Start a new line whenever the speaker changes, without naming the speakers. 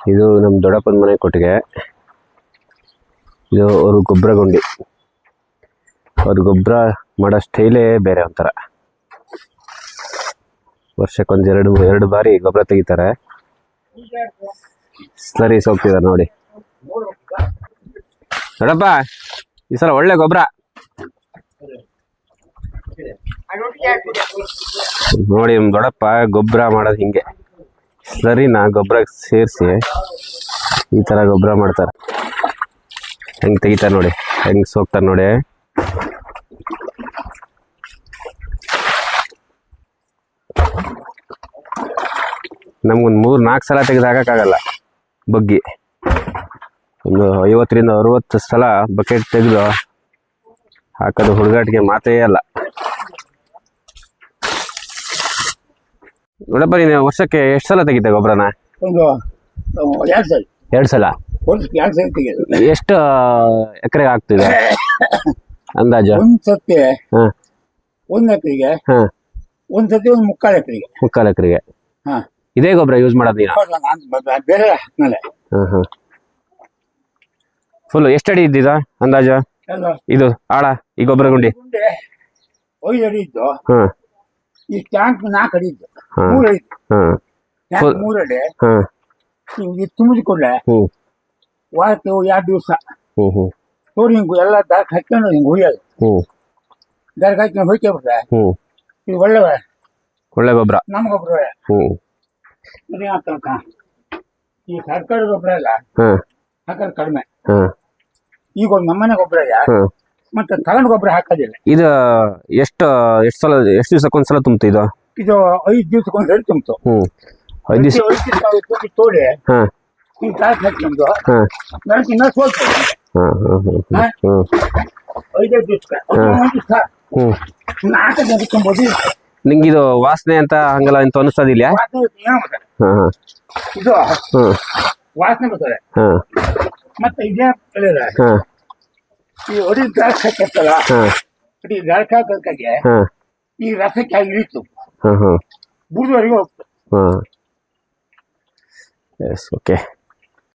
ಇದು ನಮ್ಮ ದೊಡ್ಡಪ್ಪನ ಮನೆ ಕೊಟ್ಟಿಗೆ. ಇದು ಅವರು ಗೊಬ್ಬರ ಗುಂಡಿ. ಅವ್ರ ಗೊಬ್ಬರ ಮಾಡೋ ಸ್ಟೈಲೇ ಬೇರೆ ಒಂಥರ. ವರ್ಷಕ್ಕೊಂದು ಎರಡು ಎರಡು ಬಾರಿ ಗೊಬ್ಬರ ತೆಗಿತಾರೆ. ಸರಿ ಹೋಗ್ತಿದ್ದಾರೆ ನೋಡಿ. ದೊಡ್ಡಪ್ಪ, ಈ ಸಲ ಒಳ್ಳೆ ಗೊಬ್ಬರ ನೋಡಿ ದೊಡ್ಡಪ್ಪ ಗೊಬ್ಬರ ಮಾಡೋದು ಹಿಂಗೆ. ಸ್ಲರಿನ ಗೊಬ್ಬರ ಸೇರಿಸಿ. ಈ ತರ ಗೊಬ್ಬರ ಮಾಡ್ತಾರೆ. ಹೆಂಗ್ ತೆಗಿತಾರೆ ನೋಡಿ, ಹೆಂಗ್ ಸೋಗ್ತಾರೆ ನೋಡಿ. ನಮ್ಗೊಂದು ಮೂರು ನಾಲ್ಕು ಸಲ ತೆಗೆದು ಹಾಕಕ್ಕಾಗಲ್ಲ, ಬಗ್ಗಿ. ಒಂದು ಐವತ್ತರಿಂದ ಅರುವತ್ತು ಸಲ ಬಕೆಟ್ ತೆಗೆದು ಹಾಕೋದು ಹುಡುಗಾಟಿಗೆ ಮಾತೇ ಅಲ್ಲ. ನೋಡಪ್ಪ ನೀನು ವರ್ಷಕ್ಕೆ ಎಷ್ಟು ಸಲ ತೆಗಿತೆ ಗೊಬ್ಬರನ?
ಒಂದು ಎರಡು ಸಲ.
ಎರಡು ಸಲ?
ವರ್ಷಕ್ಕೆ ಎರಡು ಸಲ ತೆಗೆದು
ಎಷ್ಟು ಎಕರೆಗೆ ಆಗ್ತಿದೆ ಅಂದಾಜು?
ಒಂದು ಸತಿ
ಹಾಂ.
ಒಂದು ಎಕರೆಗೆ
ಹಾಂ.
ಒಂದು ಸತಿ ಒಂದು ಮುಕ್ಕಾಲು ಎಕರೆಗೆ.
ಮುಕ್ಕಾಲು ಎಕರೆಗೆ?
ಹಾಂ.
ಇದೇ ಗೊಬ್ಬರ ಯೂಸ್ ಮಾಡೋದು ನೀನು?
ಬೇರೆ ಹಾಕ್ಮೇಲೆ
ಹಾಂ ಹಾಂ. ಫುಲ್ ಎಷ್ಟು ಅಡಿ ಇದ್ದಿದ ಅಂದಾಜು? ಇದು ಆಳ ಈ ಗೊಬ್ಬರ ಗುಂಡಿ?
ಗುಂಡೆ ಐದು ಅಡಿ ಇದ್ದು.
ಹಾಂ.
ಈ ಟ್ಯಾಂಕ್ ನಾಲ್ಕು ಅಡಿ ಇದ್ದು. ಮೂರು ಅಡಿ ಇತ್ತು.
ಹಾಂ.
ಟ್ಯಾಂಕ್
ಫುಲ್-
ಮೂರು ಅಡಿ
ಹಾಂ
ಇದು ತುಂಬಿಸಿಕೊಂಡೆ
ಹ್ಞೂ
ವಾರಕ್ಕೆ ಎರಡು ದಿವಸ.
ಹ್ಞೂ ಹ್ಞೂ
ನೋಡಿ ಹಿಂಗೆ ಎಲ್ಲ ದಾರ್ಕ್ ಹಾಕ್ಕೊಂಡು ಹಿಂಗೆ ಹುಯ್ಯೋದು.
ಹ್ಞೂ
ದಾಕ್ ಹಾಕ್ಕೊಂಡು ಹೊಯ್ಕೊಬಿಟ್ರೆ
ಹ್ಞೂ
ಇದು ಒಳ್ಳೆ
ಒಳ್ಳೆ ಗೊಬ್ಬರ.
ನಮಗೊಬ್ಬರ
ಹ್ಞೂ
ಅದೇನಾಗ್ತಕ್ಕ ಈ ಸರ್ಕಾರದ ಗೊಬ್ಬರ ಎಲ್ಲ
ಹಾಂ.
ಹಾಕೋದು ಕಡಿಮೆ.
ಹಾಂ.
ಈಗ ಒಂದು ನಮ್ಮನೆ ಗೊಬ್ಬರ
ಹಾಂ.
ಮತ್ತೆ ತಗೊಂಡು ಗೊಬ್ಬರ ಹಾಕೋದಿಲ್ಲ.
ಇದು ಎಷ್ಟು ಎಷ್ಟು ಸಲ ಎಷ್ಟು ದಿವಸಕ್ಕೊಂದ್ಸಲ ತುಂಬ್ತು ಇದು?
ಇದು ಐದು ತುಂಬಿತು.
ದಿವಸ
ತುಂಬಿ
ಹಾ.
ಹಾಂ
ಹಾಂ.
ನನಗೆ ಇನ್ನೂ ಸ್ವಲ್ಪ
ಹಾಂ ಹಾಂ ಹಾಂ ಹ್ಞೂ
ಐದೈದು ದಿವ್ಸಕ್ಕೆ. ಒಂದು ದಿವ್ಸ.
ಹ್ಞೂ
ನಾಲ್ಕು ತುಂಬೋದು
ನಿಂಗೆ ಇದು ವಾಸನೆ ಅಂತ ಹಂಗಲ್ಲ ಅಂತ ಅನಿಸ್ತದಿಲ್ಲ
ವಾಸನೆ ಏನೋ ಮತ್ತೆ
ಹಾಂ ಹಾಂ.
ಇದು
ಹಾಂ.
ವಾಸನೆ ಬರ್ತದೆ.
ಹಾಂ.
ಮತ್ತೆ ಇದೇ ಹೇಳಿದ್ರೆ
ಹಾಂ.
ಈ ಒಡಿ ದ್ರಾಕ್ಷ ಹಾಕಿರ್ತಲ್ಲ ಈ ದ್ರಾಕ್ಷ ಹಾಕೋದಕ್ಕಾಗಿ ಈ ರಸಕ್ಕೆ ಹಾಗೆ ಇಳಿತು.
ಹಾ
ಹೋಗ್ತದೆ
ಹಾಂ. Yes okay